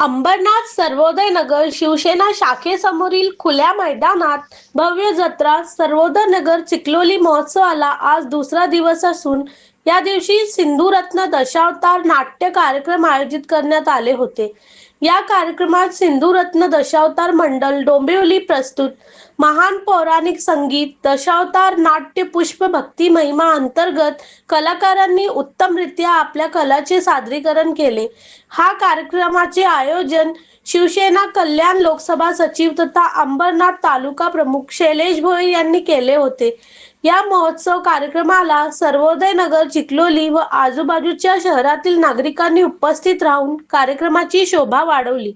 अंबरनाथ सर्वोदय नगर शिवसेना शाखेसमोरील खुल्या मैदानात भव्य जत्रा सर्वोदय नगर चिखलोली महोत्सवाला आज दुसरा दिवस असून या दिवशी सिंधुरत्न दशावतार नाट्य कार्यक्रम आयोजित करण्यात आले होते. या कार्यक्रमात सिंधुरत्न दशावतार मंडल डोंबिवली प्रस्तुत महान पौराणिक संगीत दशावतार नाट्य पुष्प भक्ती महिमा अंतर्गत कलाकारांनी उत्तमरित्या आपल्या कलाचे सादरीकरण केले. हा कार्यक्रमाचे आयोजन शिवसेना कल्याण लोकसभा सचिव तथा अंबरनाथ तालुका प्रमुख शैलेश भोईर यांनी केले होते. या महोत्सव कार्यक्रमाला सर्वोदय नगर चिखलोली व आजूबाजूच्या शहरातील नागरिकांनी उपस्थित राहून कार्यक्रमाची शोभा वाढवली.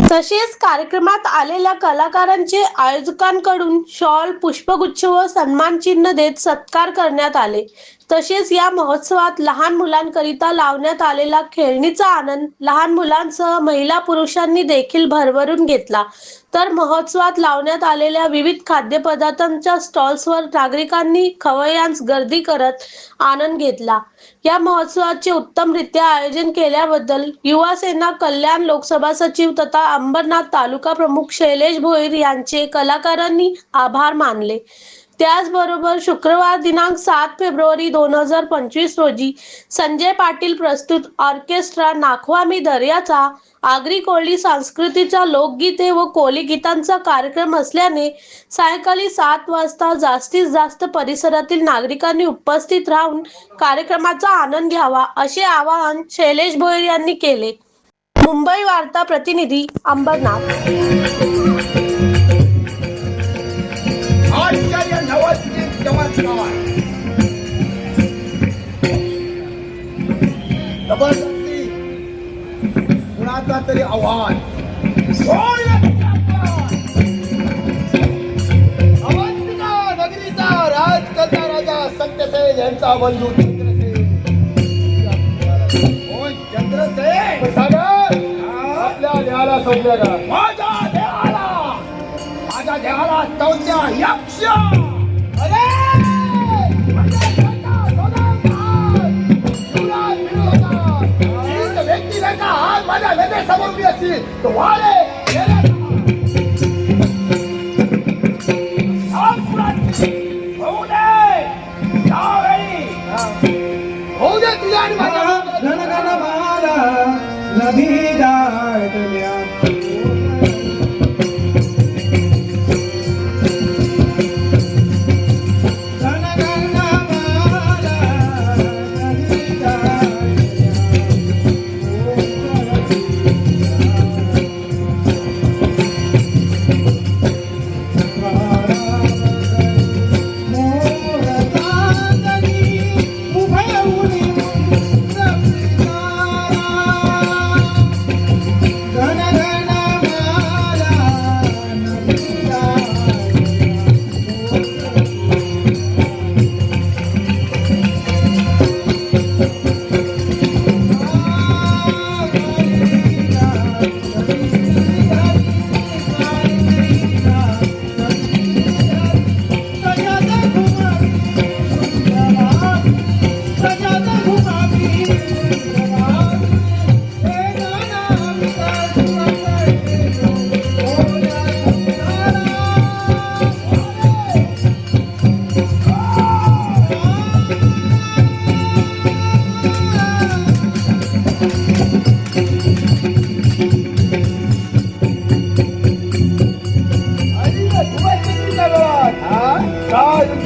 तसेच कार्यक्रमात आलेल्या कलाकारांचे आयोजकांकडून शॉल पुष्पगुच्छ व सन्मान चिन्ह देत सत्कार करण्यात आले. तसेच या महोत्सवात लहान मुलांकरिता लावण्यात आलेला खेळणीचा आनंद लहान मुलांसह महिला पुरुषांनी देखील भरभरून घेतला. तर महोत्सवात लावण्यात आलेल्या विविध खाद्यपदार्थांच्या स्टॉल्सवर नागरिकांनी खवय्यांस गर्दी करत आनंद घेतला. या महोत्सवाचे उत्तमरित्या आयोजन केल्याबद्दल युवा सेना कल्याण लोकसभा सचिव तथा अंबरनाथ तालुका प्रमुख शैलेश भोईर यांचे कलाकारांनी आभार मानले. त्याचबरोबर शुक्रवार दिनांक सात फेब्रुवारी दोन हजार पंचवीस रोजी संजय पाटील प्रस्तुत ऑर्केस्ट्रा नाखवा मी दर्याचा आगरी कोळी संस्कृतीच्या लोकगीते व कोळी गीतांचा कार्यक्रम असल्याने सायंकाळी सात वाजता जास्तीत जास्त परिसरातील नागरिकांनी उपस्थित राहून कार्यक्रमाचा आनंद घ्यावा असे आवाहन शैलेश भोयर यांनी केले. मुंबई वार्ता प्रतिनिधी अंबरनाथ. कुणाचा तरी आव्हान कोण राज करता राजा यांचा बंधू चंद्रसेन सागर आपल्या देहाला सोडल्या का माझ्या देहाला माझ्या देहाला चौथ्या यक्ष तुझ्या आणि माझ्या आणि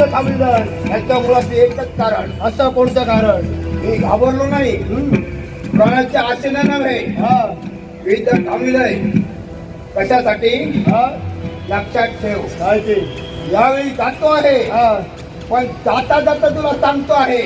युद्ध थांबलं याच्या मुळात एकच कारण असं कोणतं कारण? मी घाबरलो नाही. प्राणाच्या आशेने नव्हे. हा युद्ध थांबलंय कशासाठी? हा? लक्षात ठेव. यावेळी जातो आहे. हा. पण जाता जाता तुला सांगतो आहे.